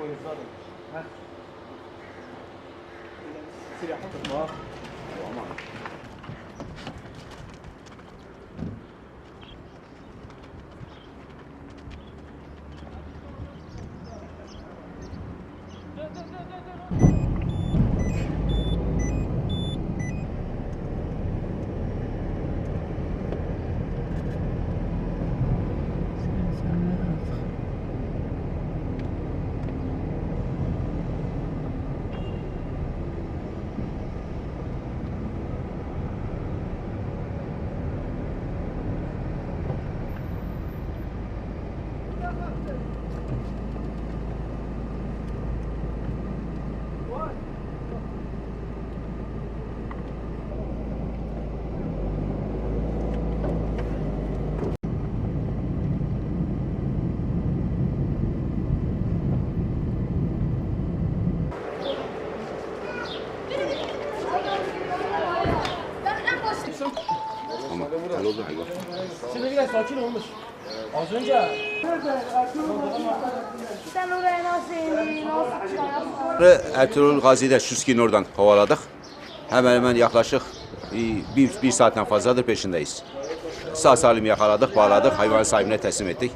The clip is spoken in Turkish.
وي اتفضل Oldu hayvan. Şimdi biraz sakin olmuş. Az önce Sen oraya nasıl indin? Nasıl çıkarsın? Ertuğrul Gazi'de Şuski'nin oradan kovaladık. Hemen hemen yaklaşık e, bir, bir saatten fazladır peşindeyiz. Sağ salim yakaladık, bağladık, hayvan sahibine teslim ettik.